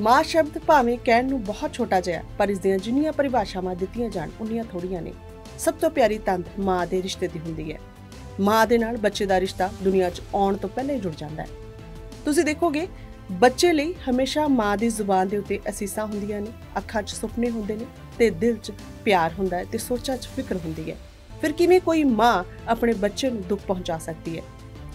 ਮਾਂ ਸ਼ਬਦ ਭਾਵੇਂ ਕਹਿਣ ਨੂੰ ਬਹੁਤ ਛੋਟਾ ਜਿਹਾ ਪਰ ਇਸ ਦੀਆਂ ਜਿੰਨੀਆਂ ਪਰਿਭਾਸ਼ਾਵਾਂ ਦਿੱਤੀਆਂ ਜਾਣ, ਉਨੀਆਂ ਥੋੜੀਆਂ ਨੇ। ਸਭ ਤੋਂ ਪਿਆਰੀ ਤੰਦ ਮਾਂ ਦੇ ਰਿਸ਼ਤੇ ਦੀ ਹੁੰਦੀ ਹੈ। ਮਾਂ ਦੇ ਨਾਲ ਬੱਚੇ ਦਾ ਰਿਸ਼ਤਾ ਦੁਨੀਆ 'ਚ ਆਉਣ ਤੋਂ ਪਹਿਲਾਂ ਹੀ ਜੁੜ ਜਾਂਦਾ ਹੈ। ਤੁਸੀਂ ਦੇਖੋਗੇ, ਬੱਚੇ ਲਈ ਹਮੇਸ਼ਾ ਮਾਂ ਦੀ ਜ਼ੁਬਾਨ ਦੇ ਉੱਤੇ ਅਸੀਸਾਂ ਹੁੰਦੀਆਂ ਨੇ, ਅੱਖਾਂ 'ਚ ਸੁਪਨੇ ਹੁੰਦੇ ਨੇ ਤੇ ਦਿਲ 'ਚ ਪਿਆਰ ਹੁੰਦਾ ਹੈ ਤੇ ਸੋਚਾਂ 'ਚ ਫਿਕਰ ਹੁੰਦੀ ਹੈ। ਫਿਰ ਕਿਵੇਂ ਕੋਈ ਮਾਂ ਆਪਣੇ ਬੱਚੇ ਨੂੰ ਦੁੱਖ ਪਹੁੰਚਾ ਸਕਦੀ ਹੈ?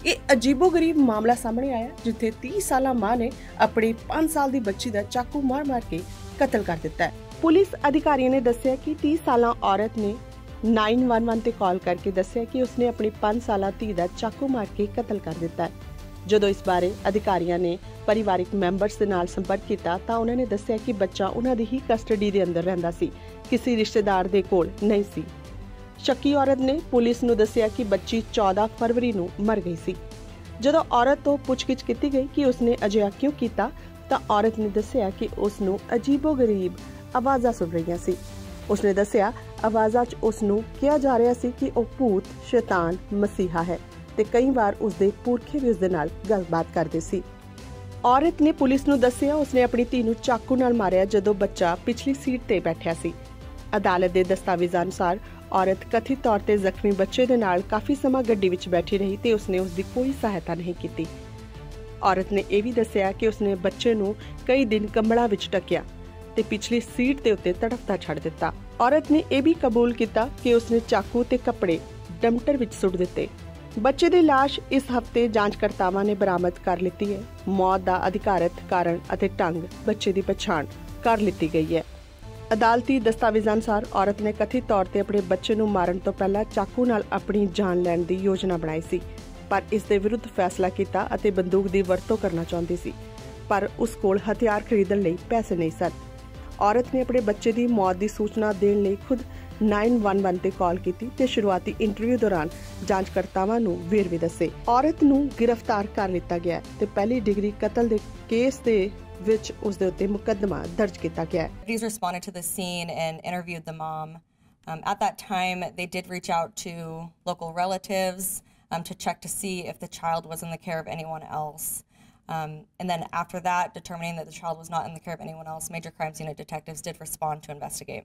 ਇਹ ਅਜੀਬੋ-ਗਰੀਬ ਮਾਮਲਾ ਸਾਹਮਣੇ ਆਇਆ, ਜਿੱਥੇ 30 ਸਾਲਾ ਮਾਂ ਨੇ ਆਪਣੀ 5 ਸਾਲ ਦੀ ਬੱਚੀ ਦਾ ਚਾਕੂ ਮਾਰ-ਮਾਰ ਕੇ ਕਤਲ ਕਰ ਦਿੱਤਾ ਹੈ। ਪੁਲਿਸ ਅਧਿਕਾਰੀਆਂ ਨੇ ਦੱਸਿਆ ਕਿ 30 ਸਾਲਾ ਔਰਤ ਨੇ 911 ਤੇ ਕਾਲ ਕਰਕੇ ਦੱਸਿਆ ਕਿ ਉਸਨੇ ਆਪਣੀ 5 ਸਾਲਾ ਧੀ ਦਾ ਚਾਕੂ ਮਾਰ ਕੇ ਕਤਲ ਕਰ ਦਿੱਤਾ ਹੈ। ਜਦੋਂ ਇਸ ਬਾਰੇ ਅਧਿਕਾਰੀਆਂ ਨੇ ਪਰਿਵਾਰਿਕ ਮੈਂਬਰਸ ਦੇ ਨਾਲ ਸੰਪਰਕ ਕੀਤਾ, ਤਾਂ ਉਹਨਾਂ ਨੇ ਦੱਸਿਆ ਕਿ ਬੱਚਾ ਉਹਨਾਂ ਦੀ ਹੀ ਕਸਟਡੀ ਦੇ ਅੰਦਰ ਰਹਿੰਦਾ ਸੀ। ਕਿਸੇ ਰਿਸ਼ਤੇਦਾਰ ਦੇ ਕੋਲ ਨਹੀਂ ਸੀ। ਸ਼ੱਕੀ ਔਰਤ ਨੇ ਪੁਲਿਸ ਨੂੰ ਦੱਸਿਆ ਕਿ ਬੱਚੀ 14 ਫਰਵਰੀ ਨੂੰ ਮਰ ਗਈ ਸੀ। ਜਦੋਂ ਔਰਤ ਤੋਂ ਪੁੱਛਗਿੱਛ ਕੀਤੀ ਗਈ ਕਿ ਉਸਨੇ ਅਜਿਹਾ ਕਿਉਂ ਕੀਤਾ, ਤਾਂ ਔਰਤ ਨੇ ਦੱਸਿਆ ਕਿ ਉਸ ਨੂੰ ਅਜੀਬੋ-ਗਰੀਬ ਆਵਾਜ਼ਾਂ ਸੁਣ ਰਹੀਆਂ ਸੀ। ਉਸਨੇ ਦੱਸਿਆ, ਆਵਾਜ਼ਾਂ 'ਚ ਉਸ ਨੂੰ ਕਿਹਾ ਜਾ ਰਿਹਾ ਸੀ ਕਿ ਉਹ ਭੂਤ, ਸ਼ੈਤਾਨ, ਮਸੀਹਾ ਹੈ ਤੇ ਕਈ ਵਾਰ ਉਸ ਦੇ ਪੁਰਖੇ ਵੀ ਉਸ ਦੇ ਨਾਲ ਗੱਲਬਾਤ ਕਰਦੇ ਸੀ। ਔਰਤ ਨੇ ਪੁਲਿਸ ਨੂੰ ਦੱਸਿਆ, ਉਸਨੇ ਆਪਣੀ ਧੀ ਨੂੰ ਚਾਕੂ ਨਾਲ ਮਾਰਿਆ ਜਦੋਂ ਬੱਚਾ ਪਿਛਲੀ ਸੀਟ ਤੇ ਬੈਠਿਆ ਸੀ। ਅਦਾਲਤ ਦੇ ਦਸਤਾਵੇਜ਼ਾਂ ਅਨੁਸਾਰ ਔਰਤ ਕਥਿਤ ਤੌਰ ਤੇ ਜ਼ਖਮੀ ਬੱਚੇ ਦੇ ਨਾਲ ਕਾਫੀ ਸਮਾਂ ਗੱਡੀ ਵਿੱਚ ਬੈਠੀ ਰਹੀ ਤੇ ਉਸਨੇ ਉਸ ਦੀ ਕੋਈ ਸਹਾਇਤਾ ਨਹੀਂ ਕੀਤੀ। ਔਰਤ ਨੇ ਇਹ ਵੀ ਦੱਸਿਆ ਕਿ ਉਸਨੇ ਬੱਚੇ ਨੂੰ ਕਈ ਦਿਨ ਕੰਬਲਾਂ ਵਿੱਚ ਟਕਿਆ ਤੇ ਪਿਛਲੀ ਸੀਟ ਦੇ ਉੱਤੇ ਤੜਫਦਾ ਛੱਡ ਦਿੱਤਾ। ਔਰਤ ਨੇ ਇਹ ਵੀ ਕਬੂਲ ਕੀਤਾ ਕਿ ਉਸਨੇ ਚਾਕੂ ਤੇ ਕੱਪੜੇ ਡੰਪਟਰ ਵਿੱਚ ਸੁੱਟ ਦਿੱਤੇ। ਬੱਚੇ ਦੀ ਲਾਸ਼ ਇਸ ਹਫ਼ਤੇ ਜਾਂਚਕਰਤਾਵਾਂ ਨੇ ਬਰਾਮਦ ਕਰ ਲਿੱਤੀ ਹੈ। ਮੌਤ ਦਾ ਅਧਿਕਾਰਤ ਕਾਰਨ ਅਤੇ ਢੰਗ ਬੱਚੇ ਦੀ ਪਛਾਣ ਕਰ ਲਿੱਤੀ ਗਈ ਹੈ। ਅਦਾਲਤੀ ਦਸਤਾਵੇਜ਼ਾਂ ਅਨੁਸਾਰ ਔਰਤ ਨੇ ਕਥਿਤ ਤੌਰ ਤੇ ਆਪਣੇ ਬੱਚੇ ਨੂੰ ਮਾਰਨ ਤੋਂ ਪਹਿਲਾਂ ਚਾਕੂ ਨਾਲ ਆਪਣੀ ਜਾਨ ਲੈਣ ਦੀ ਯੋਜਨਾ ਬਣਾਈ ਸੀ, ਪਰ ਇਸ ਦੇ ਵਿਰੁੱਧ ਫੈਸਲਾ ਕੀਤਾ ਅਤੇ ਬੰਦੂਕ ਦੀ ਵਰਤੋਂ ਕਰਨਾ ਚਾਹੁੰਦੀ ਸੀ, ਪਰ ਉਸ ਕੋਲ ਹਥਿਆਰ ਖਰੀਦਣ ਲਈ ਪੈਸੇ ਨਹੀਂ ਸਨ। ਔਰਤ ਨੇ ਆਪਣੇ ਬੱਚੇ ਦੀ ਮੌਤ ਦੀ ਸੂਚਨਾ ਦੇਣ ਲਈ ਖੁਦ 911 ਤੇ ਕਾਲ ਕੀਤੀ ਤੇ ਸ਼ੁਰੂਆਤੀ ਇੰਟਰਵਿਊ ਦੌਰਾਨ ਜਾਂਚਕਰਤਾਵਾਂ ਨੂੰ ਵੇਰਵੇ ਦੱਸੇ ਔਰਤ ਨੂੰ ਗ੍ਰਿਫਤਾਰ ਕਰ ਲਿੱਤਾ ਗਿਆ ਤੇ ਪਹਿਲੀ ਡਿਗਰੀ ਕਤਲ ਦੇ ਕੇਸ ਦੇ ਵਿੱਚ ਉਸ ਦੇ ਉੱਤੇ ਮੁਕੱਦਮਾ ਦਰਜ ਕੀਤਾ ਗਿਆ ਹੈ Deputies responded to the scene and interviewed the mom. Um, at that time, they did reach out to local relatives um, to check to see if the child was in the care of anyone else. Um, and then after that, determining that the child was not in the care of anyone else, Major Crimes Unit detectives did respond to investigate.